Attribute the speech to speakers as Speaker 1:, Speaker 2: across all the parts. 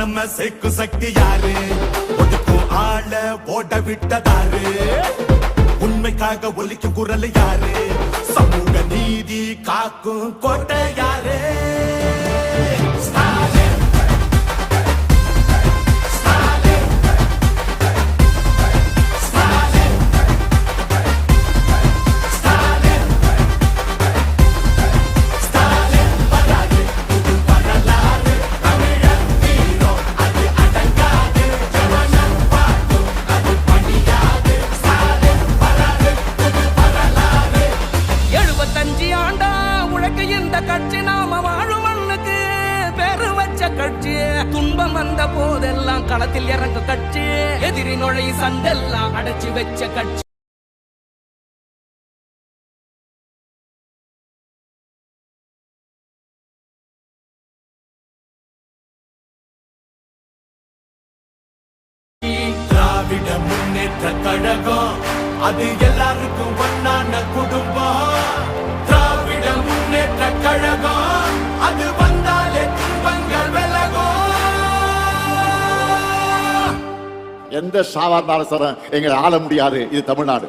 Speaker 1: நம்ம சேக்கு சக்தி யாரு? ஒதுக்கும் ஆள ஓட விட்டதாரு. உண்மைக்காக ஒலிக்கும் குரல் யாரு? சமூக நீதி காக்கும் கோட்டை யாரு?
Speaker 2: கட்சி நாம வாழும் மண்ணுக்கு பேரு வச்ச கட்சி. துன்பம் வந்த போதெல்லாம் களத்தில் இறங்க கட்சி. எதிரி நுழை சண்டெல்லாம் அடைச்சு வச்ச கட்சி.
Speaker 1: திராவிட முன்னேற்ற கழகம் அது எல்லாருக்கும் ஒன்னான
Speaker 3: எந்த சாவார்ந்தாலும் சார் எங்களை ஆள முடியாது. இது தமிழ்நாடு.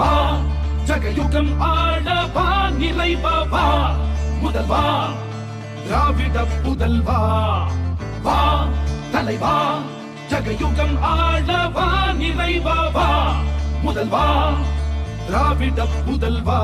Speaker 4: வா ஜகயுகம் ஆளவா நிறைவா முதல்வா திராவிட புதல்வா. வா தலைவா ஜகயுகம் ஆளவா நிறைவா முதல்வா திராவிட புதல்வா.